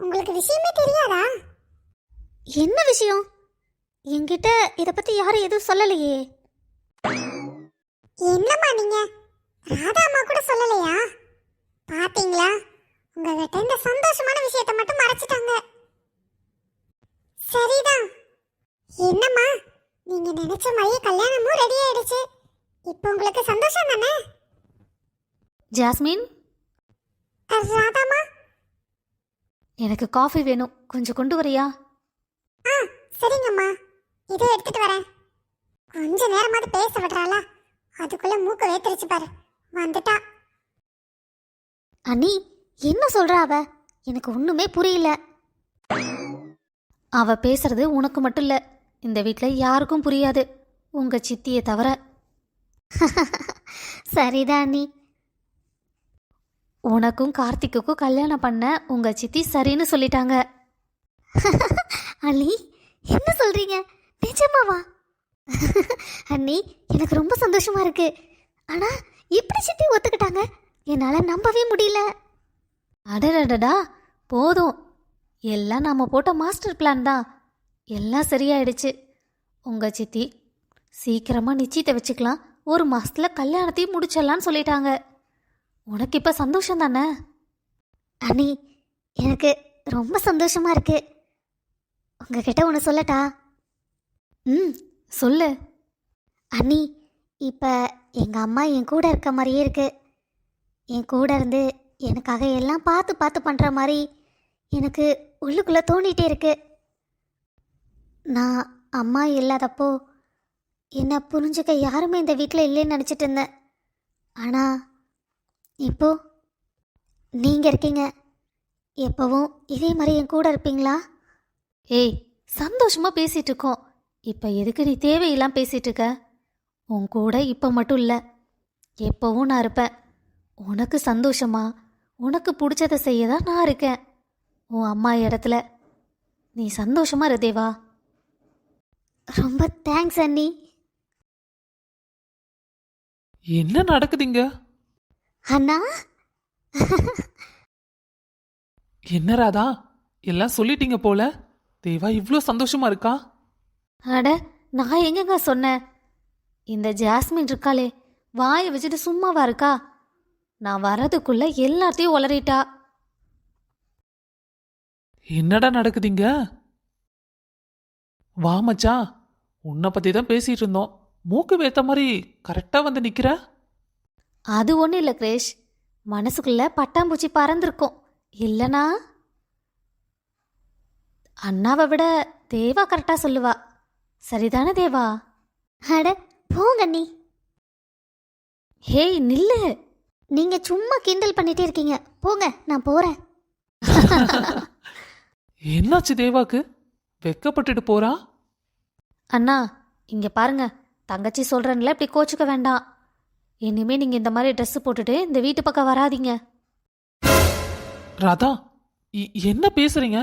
உங்களுக்கு விஷயமே தெரியாதா? என்ன விஷயம்? என்கிட்ட இத பத்தி யாரும் எதுவும் சொல்லலையே. என்னம்மா நீங்க? ராதா அம்மா கூட சொல்லலையா? பாத்தீங்களா? உங்ககிட்ட இந்த சந்தோஷமான விஷயத்தை மட்டும் மறைச்சிட்டாங்க. சரிதான். என்னம்மா? நீங்க நினைச்ச மாதிரியே கல்யாணமும் ரெடி ஆயிடுச்சு. இப்போ உங்களுக்கு சந்தோஷம் தானே? ஜாஸ்மின்? அஹ், ராதாம்மா எனக்கு காஃபி வேணும். கொஞ்சம் கொண்டு வரியா? ஆ சரிங்கம்மா. இதோ எடுத்துட்டு வரேன். கொஞ்ச நேரமாவது பேச விடுறாளா? அதுக்குள்ள மூக்க வேத்திருச்சு பாரு. வந்துட்டா. அண்ணி என்ன சொல்றா அவ? எனக்கு ஒண்ணுமே புரியல. அவ பேசுறது உனக்கு மட்டும் இல்ல. இந்த வீட்டில் யாருக்கும் புரியாது. உங்க சித்தியை தவிர. சரிதான் அண்ணி. உனக்கும் கார்த்திக்குக்கும் கல்யாணம் பண்ண உங்க சித்தி சரின்னு சொல்லிட்டாங்க. அண்ணி என்ன சொல்றீங்க? நிஜமாவா? அண்ணி எனக்கு ரொம்ப சந்தோஷமா இருக்கு. ஆனா எப்படி சித்தி ஒத்துக்கிட்டாங்க? என்னால் நம்பவே முடியல. அடடடடா போதும். எல்லாம் நாம போட்ட மாஸ்டர் பிளான் தான். எல்லாம் சரியாயிடுச்சு. உங்கள் சித்தி சீக்கிரமாக நிச்சயத்தை வச்சுக்கலாம். ஒரு மாதத்தில் கல்யாணத்தையும் முடிச்சிடலான்னு சொல்லிட்டாங்க. உனக்கு இப்போ சந்தோஷம் தானே? அண்ணி எனக்கு ரொம்ப சந்தோஷமா இருக்கு. உங்ககிட்ட ஒன்று சொல்லட்டா? ம் சொல்லு. அண்ணி இப்போ எங்கள் அம்மா என் கூட இருக்க மாதிரியே இருக்கு. என் கூட இருந்து எனக்காக எல்லாம் பார்த்து பார்த்து பண்ணுற மாதிரி எனக்கு உள்ளுக்குள்ளே தோண்டிகிட்டே இருக்கு. நான் அம்மா இல்லாதப்போ என்னை புரிஞ்சுக்க யாருமே இந்த வீட்டில் இல்லைன்னு நினச்சிட்டு இருந்தேன். ஆனால் இப்போ நீங்கள் இருக்கீங்க. எப்போவும் இதே மாதிரி என் கூட இருப்பீங்களா? ஏய் சந்தோஷமாக பேசிகிட்டு இருக்கோம் இப்போ எதுக்கு நீ தேவையில்லாம் பேசிகிட்டு இருக்க உன் கூட இப்போ மட்டும் இல்லை. எப்போவும் நான் இருப்பேன். உனக்கு சந்தோஷமா? உனக்கு பிடிச்சதை செய்ய தான் நான் இருக்கேன். உன் அம்மா இடத்துல. நீ சந்தோஷமா இரு தேவா. ரொம்ப தேங்க்ஸ் அண்ணி. என்ன நடக்குதுங்க அண்ணா? என்ன ராதா? எல்லாம் சொல்லிட்டீங்க போல. தேவா இவ்வளோ சந்தோஷமா இருக்கா? அட நான் எங்கங்க சொன்னேன்? இந்த ஜாஸ்மின் இருக்காளே வாயை வச்சுட்டு சும்மாவா இருக்கா? நான் வரதுக்குள்ள எல்லாத்தையும் உளறிட்டா. என்னடா நடக்குதுங்க? வா மச்சான். உன்னை பத்தி தான் பேசிட்டு இருந்தோம். மூக்கு வேத்த மாதிரி கரெக்டா வந்து நிக்கிற? அது ஒன்றும் இல்லை கிரேஷ். மனசுக்குள்ள பட்டாம்பூச்சி பறந்துருக்கும். இல்லனா? அண்ணாவை விட தேவா கரெக்டாக சொல்லுவா. சரிதானே தேவா? அட போங்க அண்ணி. ஹேய் நில்லு. நீங்க சும்மா கிண்டல் பண்ணிட்டே இருக்கீங்க. போங்க நான் போறேன். என்னாச்சு தேவாக்கு? வெக்கப்பட்டுட்டு போறா? அண்ணா இங்க பாருங்க. தங்கச்சி சொல்றேன்ல இப்படி கோச்சுக்க வேண்டாம். இனிமே நீங்க இந்த மாதிரி ட்ரெஸ் போட்டுட்டு இந்த வீட்டு பக்கம் வராதீங்க. ராதா இ- என்ன பேசுறீங்க?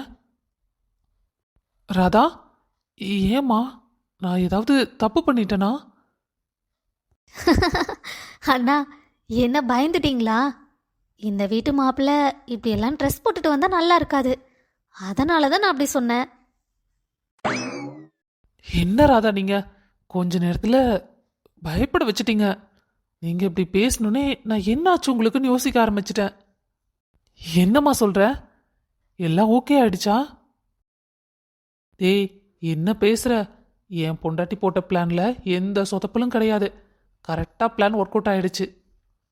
ராதா ஏம்மா நான் ஏதாவது தப்பு பண்ணிட்டேனா? அண்ணா என்ன பயந்துட்டீங்களா? இந்த வீட்டு மாப்பிள்ளை இப்படியெல்லாம் ட்ரெஸ் போட்டுட்டு வந்தால் நல்லா இருக்காது. அதனால தான் நான் அப்படி சொன்னேன். என்ன ராதா நீங்க? கொஞ்ச நேரத்துல பயப்பட வச்சிட்டீங்க. நீங்க இப்படி பேசணுன்னே நான் என்னாச்சு உங்களுக்குன்னு யோசிக்க ஆரம்பிச்சிட்டேன். என்னம்மா சொல்ற? எல்லாம் ஓகே ஆயிடுச்சா? டேய் என்ன பேசுற? என் பொண்டாட்டி போட்ட பிளான்ல எந்த சொதப்பலும் கிடையாது. கரெக்டாக பிளான் ஒர்க் அவுட் ஆயிடுச்சு.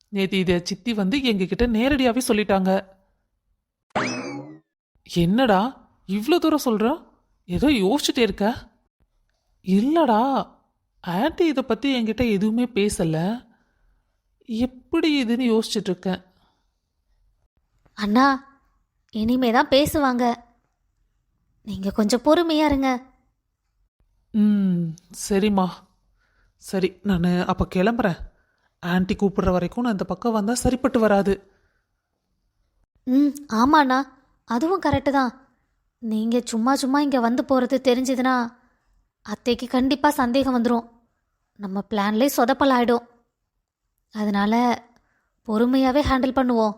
நேற்று இதை சித்தி வந்து எங்ககிட்ட நேரடியாகவே சொல்லிட்டாங்க. என்னடா இவ்வளோ தூரம் சொல்கிற ஏதோ யோசிச்சுட்டே இருக்க? இல்லடா ஆண்டி இதை பற்றி என்கிட்ட எதுவுமே பேசலை. எப்படி இதுன்னு யோசிச்சுட்டு இருக்கேன் அண்ணா இனிமே தான் பேசுவாங்க. நீங்கள் கொஞ்சம் பொறுமையா இருங்க. ம் சரிம்மா. சரி நான் அப்போ கிளம்புறேன். ஆன்ட்டி கூப்பிடுற வரைக்கும் நான் இந்த பக்கம் வந்தால் சரிப்பட்டு வராது. ம் ஆமாண்ணா. அதுவும் கரெக்டு தான். நீங்கள் சும்மா சும்மா இங்கே வந்து போகிறது தெரிஞ்சதுன்னா அத்தைக்கு கண்டிப்பாக சந்தேகம் வந்துடும் நம்ம பிளான்லேயே சொதப்பலாயிடும். அதனால பொறுமையாகவே ஹேண்டில் பண்ணுவோம்.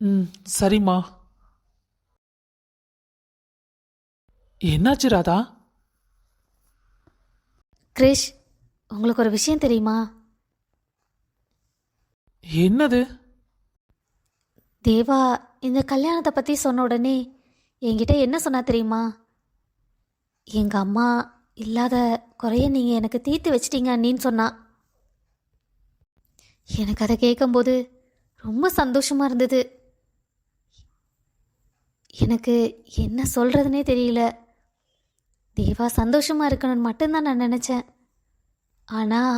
ம் சரிம்மா. என்னாச்சு ராதா? கிரிஷ் உங்களுக்கு ஒரு விஷயம் தெரியுமா? என்னது? தேவா இந்த கல்யாணத்தை பற்றி சொன்ன உடனே என்கிட்ட என்ன சொன்னா தெரியுமா? எங்கள் அம்மா இல்லாத குறைய நீங்கள் எனக்கு தீர்த்து வச்சிட்டீங்க அண்ணின்னு சொன்னா. எனக்கு அதை கேட்கும்போது ரொம்ப சந்தோஷமாக இருந்தது. எனக்கு என்ன சொல்கிறதுனே தெரியல. தேவா சந்தோஷமாக இருக்கணும்னு மட்டும்தான் நான் நினச்சேன். ஆனால்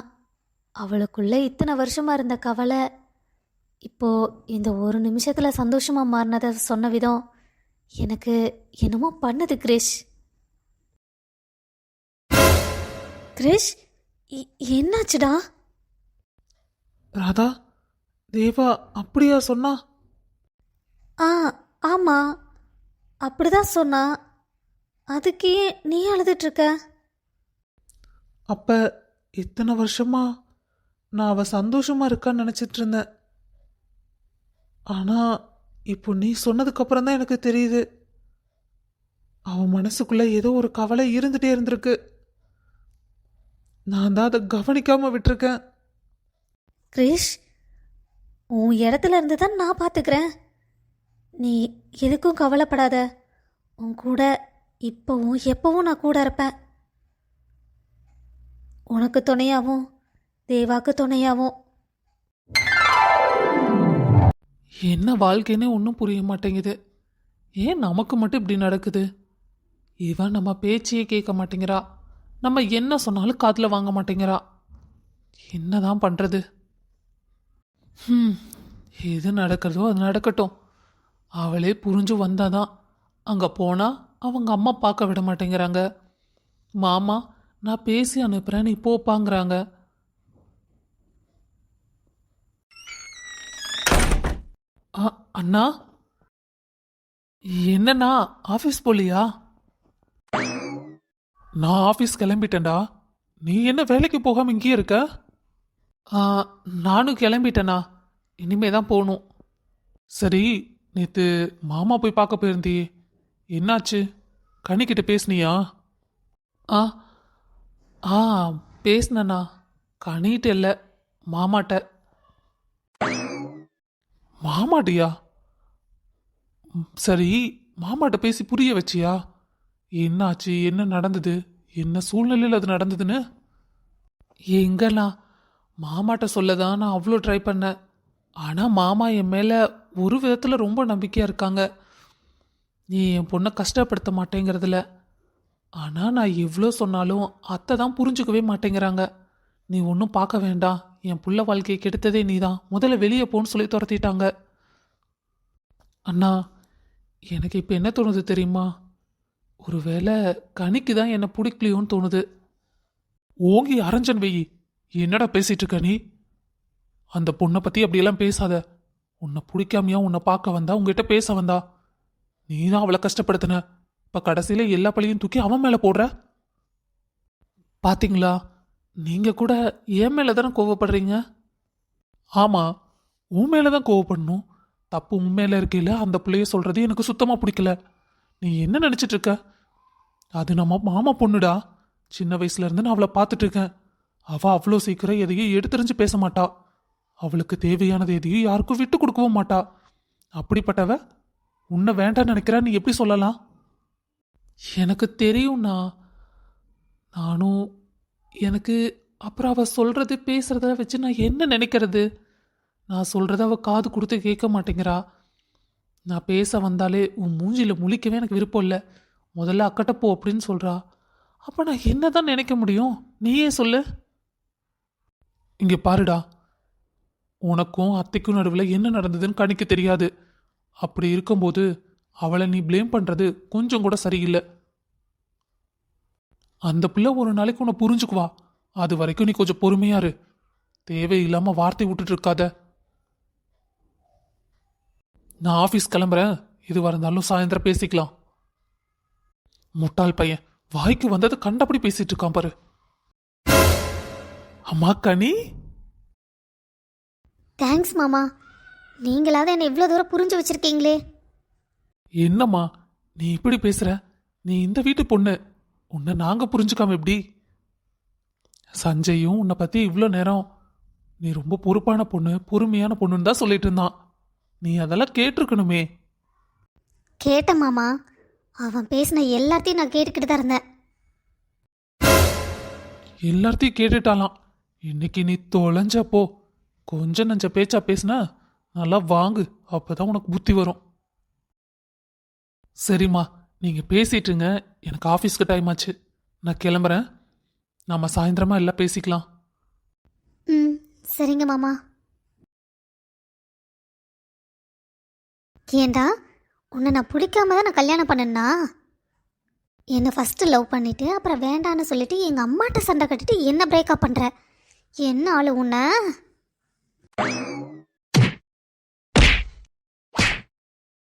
அவளுக்குள்ளே இத்தனை வருஷமாக இருந்த கவலை இப்போ இந்த ஒரு நிமிஷத்துல சந்தோஷமா மாறினதை சொன்ன விதம் எனக்கு என்னமோ பண்ணுது கிரிஷ். கிரிஷ் என்னாச்சுடா? ராதா தேவா அப்படியா சொன்னா? ஆ ஆமா. அப்படிதான் சொன்னா. அதுக்கே நீ அழுதுட்டு இருக்க அப்ப இத்தனை வருஷமா நான் அவ சந்தோஷமா இருக்கான்னு நினைச்சிட்டு இருந்தேன் ஆனா இப்போ நீ சொன்னதுக்கு அப்புறம் தான் எனக்கு தெரியுது. அவன் மனசுக்குள்ள ஏதோ ஒரு கவலை இருந்துட்டே இருந்திருக்கு. நான் தான் அதை கவனிக்காம விட்டிருக்கேன். கிரிஷ் உன் இடத்துல இருந்து தான் நான் பார்த்துக்கிறேன். நீ எதுக்கும் கவலைப்படாத. உன் கூட இப்போவும் எப்பவும் நான் கூட இருப்பேன். உனக்கு துணையாவும் தேவாக்கு துணையாவும். என்ன வாழ்க்கைன்னே ஒன்றும் புரிய மாட்டேங்குது. ஏன் நமக்கு மட்டும் இப்படி நடக்குது? இவன் நம்ம பேச்சையே கேட்க மாட்டேங்கிறா. நம்ம என்ன சொன்னாலும் காதில் வாங்க மாட்டேங்கிறா. என்னதான் பண்ணுறது எது நடக்கிறதோ அது நடக்கட்டும். அவளே புரிஞ்சு வந்தாதான். அங்கே போனால் அவங்க அம்மா பார்க்க விட மாட்டேங்கிறாங்க. மாமா நான் பேசி அனுப்புகிறேன் நீ போப்பாங்கிறாங்க. அண்ணா? என்னண்ணா ஆஃபீஸ் போலியா? நான் ஆஃபீஸ் கிளம்பிட்டேன்டா. நீ என்ன வேலைக்கு போகாம இங்கேயே இருக்க? ஆ, நானும் கிளம்பிட்டேண்ணா இனிமே தான் போகணும் சரி நேற்று மாமா போய் பார்க்க போயிருந்தியே. என்னாச்சு? கனிக்கிட்ட பேசுனியா? ஆ ஆ பேசினண்ணா கனிகிட்ட இல்லை மாமாட்ட. மாமாட்டியா? ம், சரி மாமாட்ட பேசி புரிய வச்சியா? என்னாச்சு? என்ன நடந்தது? என்ன சூழ்நிலையில் அது நடந்ததுன்னு? எங்கண்ணா மாமாட்ட சொல்ல தான் நான் அவ்வளோ ட்ரை பண்ணேன் ஆனால் மாமா என் மேலே ஒரு விதத்தில் ரொம்ப நம்பிக்கையாக இருக்காங்க. நீ என் பொண்ணை கஷ்டப்படுத்த மாட்டேங்கிறதுல. ஆனால் நான் எவ்வளோ சொன்னாலும் அத்தை தான் புரிஞ்சுக்கவே மாட்டேங்கிறாங்க. நீ ஒன்றும் பார்க்க வேண்டாம். என் புள்ள வாழ்க்கையை கெடுத்ததே நீ தான் முதல்ல வெளியே போன்னு சொல்லி துரத்திட்டாங்க. அண்ணா எனக்கு இப்போ என்ன தோணுது தெரியுமா? ஒருவேளை கனிக்கு தான் என்னை பிடிக்கலையோன்னு தோணுது. ஓங்கி அரஞ்சன் வெயி. என்னடா பேசிட்டு இருக்க நீ? அந்த பொண்ணை பற்றி அப்படியெல்லாம் பேசாத. உன்னை பிடிக்காமையா உன்னை பார்க்க வந்தா உங்ககிட்ட பேச வந்தா. நீ தான் அவளை கஷ்டப்படுத்தின. இப்போ கடைசியில் எல்லா பழியும் தூக்கி அவன் மேலே போடுற. பாத்தீங்களா? நீங்கள் கூட என் மேலே தானே கோவப்படுறீங்க? ஆமாம் உன் மேலே தான் கோவப்படணும். தப்பு உன் மேலே இருக்கையில் அந்த பிள்ளைய சொல்கிறது எனக்கு சுத்தமாக பிடிக்கல. நீ என்ன நினச்சிட்டு இருக்க? அது நம்ம மாமா பொண்ணுடா. சின்ன வயசுல இருந்து நான் அவளை பார்த்துட்டு அவள் அவ்வளோ சீக்கிரம் எதையும் எடுத்துரிஞ்சு பேச மாட்டா. அவளுக்கு தேவையானது எதையும் யாருக்கும் விட்டு கொடுக்கவும் மாட்டா. அப்படிப்பட்டவ உன்னை வேண்டாம் நினைக்கிறா நீ எப்படி சொல்லலாம்? எனக்கு தெரியும்ண்ணா நானும் எனக்கு அப்புறம் அவள் சொல்கிறது பேசுகிறத வச்சு நான் என்ன நினைக்கிறது? நான் சொல்கிறத அவள் காது கொடுத்து கேட்க மாட்டேங்கிறா. நான் பேச வந்தாலே உன் மூஞ்சியில் முழிக்கவே எனக்கு விருப்பம் இல்லை. முதல்ல அக்கட்ட போ அப்படின்னு சொல்கிறா அப்போ நான் என்னதான் நினைக்க முடியும்? நீயே சொல்லு. இங்கே பாருடா. உனக்கும் அத்தைக்கும் நடுவில் என்ன நடந்ததுன்னு கணிக்க தெரியாது. அப்படி இருக்கும்போது அவளை நீ ப்ளேம் பண்ணுறது கொஞ்சம் கூட சரியில்லை. அந்த பிள்ளை ஒரு நாளைக்கு உன்னை புரிஞ்சுக்குவா. அது வரைக்கும் நீ கொஞ்சம் பொறுமையாரு. இரு வார்த்தை விட்டுட்டு இருக்காத. நான் ஆஃபீஸ் கிளம்புறேன். எதுவாக இருந்தாலும் சாயந்தரம் பேசிக்கலாம். முட்டாள் பையன். வாய்க்கு வந்தது கண்டபடி பேசிட்டு இருக்கான் பாரு. அம்மா கனி? தேங்க்ஸ் மாமா. நீங்களாவது என்னை இவ்வளோ தூரம் புரிஞ்சு வச்சிருக்கீங்களே. என்னம்மா நீ இப்படி பேசுற? நீ இந்த வீட்டு பொண்ணு. உன்னை நாங்க புரிஞ்சுக்காம எப்படி? சஞ்சயும் உன்னை பத்தி இவ்வளோ நேரம் நீ ரொம்ப பொறுப்பான பொண்ணு பொறுமையான பொண்ணுன்னு தான் சொல்லிட்டு இருந்தான். நீ அதெல்லாம் கேட்டிருக்கணுமே. கேட்டேன் மாமா அவன் பேசின எல்லாத்தையும் நான் கேட்டுக்கிட்டு தான் இருந்தேன். எல்லாத்தையும் கேட்டுட்டாலாம். இன்னைக்கு நீ தொலைஞ்சப்போ கொஞ்சம் நஞ்ச பேச்சா பேசுனா நல்லா வாங்கு. அப்போதான் உனக்கு புத்தி வரும். சரிம்மா நீங்கள் பேசிட்டுங்க எனக்கு ஆஃபீஸ்க்கு டைம் ஆச்சு. நான் கிளம்புறேன். நம்ம சாயந்தரமாக எல்லாம் பேசிக்கலாம். ம் சரிங்க மாமா. ஏண்டா உன்னை நான் பிடிக்காம தான் நான் கல்யாணம் பண்ணேன்னா? என்னை ஃபஸ்ட்டு லவ் பண்ணிவிட்டு அப்புறம் வேண்டான்னு சொல்லிவிட்டு எங்கள் அம்மாட்ட சண்டை கட்டிட்டு என்ன பிரேக்கப் பண்ணுற என்ன ஆளு உன்ன?